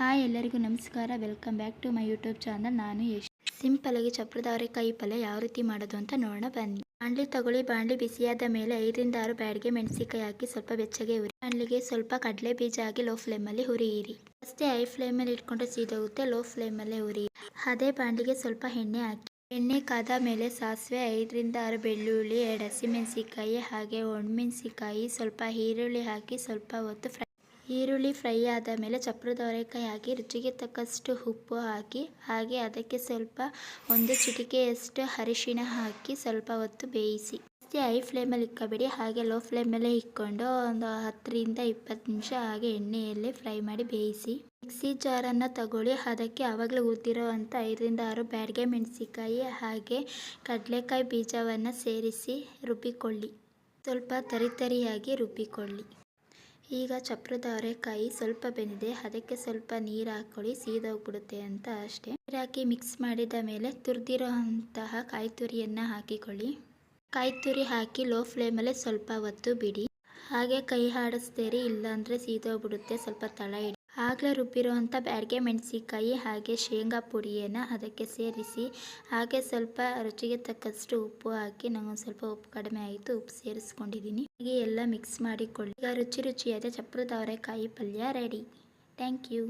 Hi, ಎಲ್ಲರಿಗೂ ನಮಸ್ಕಾರ. Welcome back to my YouTube channel ನಾನು ಯಶ್ ಸಿಂಪಲ್ ಆಗಿ ಚಪ್ರದವರೆ ಕಾಯಿ ಪಲ್ಯ ಯಾವ ರೀತಿ ಮಾಡೋದು ಅಂತ ನೋಡೋಣ, ಬನ್ನಿ. ಬಾಂಡ್ಲಿ ತಗೊಳ್ಳಿ, ಬಾಂಡ್ಲಿ ಬಿಸಿಯಾದ ಮೇಲೆ ಐದರಿಂದ ಆರು ಬ್ಯಾಡ್ಗೆ ಮೆಣಸಿಕಾಯಿ ಹಾಕಿ ಸ್ವಲ್ಪ ಬೆಚ್ಚಗೆ ಉರಿ ಬಾಣಲಿಗೆ ಸ್ವಲ್ಪ ಕಡಲೆ ಬೀಜ ಹಾಕಿ ಲೋ ಫ್ಲೇಮಲ್ಲಿ ಹುರಿಯಿರಿ ಅಷ್ಟೇ ಹೈ ಫ್ಲೇಮಲ್ಲಿ ಇಟ್ಕೊಂಡು ಸೀದೋಗುತ್ತೆ ಲೋ ಫ್ಲೇಮಲ್ಲೇ ಹುರಿ ಅದೇ ಬಾಣಲಿಗೆ ಸ್ವಲ್ಪ ಎಣ್ಣೆ ಹಾಕಿ. ಎಣ್ಣೆ ಕಾದ ಮೇಲೆ ಸಾಸಿವೆ ಐದರಿಂದ ಆರು ಬೆಳ್ಳುಳ್ಳಿ, ಎರಡು ಹಸಿಮೆಣಸಿಕಾಯಿ ಹಾಗೆ ಒಣಮೆಣಸಿಕಾಯಿ ಸ್ವಲ್ಪ ಈರುಳ್ಳಿ ಹಾಕಿ ಸ್ವಲ್ಪ ಹೊತ್ತು ಫ್ರೈ ಈರುಳ್ಳಿ ಫ್ರೈ ಆದ ಮೇಲೆ ಚಪ್ರದ ಅವರೆಕಾಯಿ ಹಾಕಿ ರುಚಿಗೆ ತಕ್ಕಷ್ಟು ಉಪ್ಪು ಹಾಕಿ, ಹಾಗೆ ಅದಕ್ಕೆ ಸ್ವಲ್ಪ ಒಂದು ಚಿಟಿಕೆಯಷ್ಟು ಅರಿಶಿಣ ಹಾಕಿ ಸ್ವಲ್ಪ ಹೊತ್ತು ಬೇಯಿಸಿ. ಜಾಸ್ತಿ ಹೈ ಫ್ಲೇಮಲ್ಲಿ ಇಕ್ಕಬೇಡಿ, ಹಾಗೆ ಲೋ ಫ್ಲೇಮಲ್ಲೇ ಇಕ್ಕೊಂಡು ಒಂದು ಹತ್ತರಿಂದ ಇಪ್ಪತ್ತು ನಿಮಿಷ ಹಾಗೆ ಎಣ್ಣೆಯಲ್ಲಿ ಫ್ರೈ ಮಾಡಿ ಬೇಯಿಸಿ. ಮಿಕ್ಸಿ ಜಾರನ್ನು ತಗೊಳ್ಳಿ, ಅದಕ್ಕೆ ಆವಾಗಲೇ ಉದ್ದಿರೋ ಅಂಥ ಐದರಿಂದ ಆರು ಬ್ಯಾಡ್ಗೆ ಮೆಣಸಿಕಾಯಿ ಹಾಗೆ ಕಡಲೆಕಾಯಿ ಬೀಜವನ್ನು ಸೇರಿಸಿ ರುಬ್ಬಿಕೊಳ್ಳಿ. ಸ್ವಲ್ಪ ತರಿತರಿಯಾಗಿ ರುಬ್ಬಿಕೊಳ್ಳಿ. ಈಗ ಚಪ್ರದ ಅವರೆಕಾಯಿ ಸ್ವಲ್ಪ ಬೆಂದಿದೆ, ಅದಕ್ಕೆ ಸ್ವಲ್ಪ ನೀರು ಹಾಕೊಳ್ಳಿ ಸೀದೋಗ್ಬಿಡುತ್ತೆ ಅಂತ ಅಷ್ಟೇ. ನೀರು ಹಾಕಿ ಮಿಕ್ಸ್ ಮಾಡಿದ ಮೇಲೆ ತುರಿದಿರೋ ಅಂತಹ ಕಾಯಿ ತುರಿಯನ್ನು ಹಾಕಿಕೊಳ್ಳಿ. ಕಾಯಿ ತುರಿ ಹಾಕಿ ಲೋ ಫ್ಲೇಮಲ್ಲೇ ಸ್ವಲ್ಪ ಹೊತ್ತು ಬಿಡಿ. ಹಾಗೆ ಕೈ ಹಾಡಿಸ್ತೀರಿ, ಇಲ್ಲಾಂದರೆ ಸೀದೋಗ್ಬಿಡುತ್ತೆ, ಸ್ವಲ್ಪ ತಳ ಇಡಿ. ಆಗಲೇ ರುಬ್ಬಿರುವಂಥ ಬ್ಯಾಡಿಗೆ ಮೆಣಸಿಕಾಯಿ ಹಾಗೆ ಶೇಂಗಾ ಪುಡಿಯನ್ನು ಅದಕ್ಕೆ ಸೇರಿಸಿ, ಹಾಗೆ ಸ್ವಲ್ಪ ರುಚಿಗೆ ತಕ್ಕಷ್ಟು ಉಪ್ಪು ಹಾಕಿ ನಂಗೊಂದು ಸ್ವಲ್ಪ ಉಪ್ಪು ಕಡಿಮೆ ಆಯಿತು ಉಪ್ಪು ಸೇರಿಸ್ಕೊಂಡಿದ್ದೀನಿ. ಹಾಗೆ ಎಲ್ಲ ಮಿಕ್ಸ್ ಮಾಡಿಕೊಳ್ಳಿ. ಈಗ ರುಚಿ ರುಚಿಯಾದ ಚಪ್ಪರದವರೆಕಾಯಿ ಪಲ್ಯ ರೆಡಿ ಥ್ಯಾಂಕ್ ಯು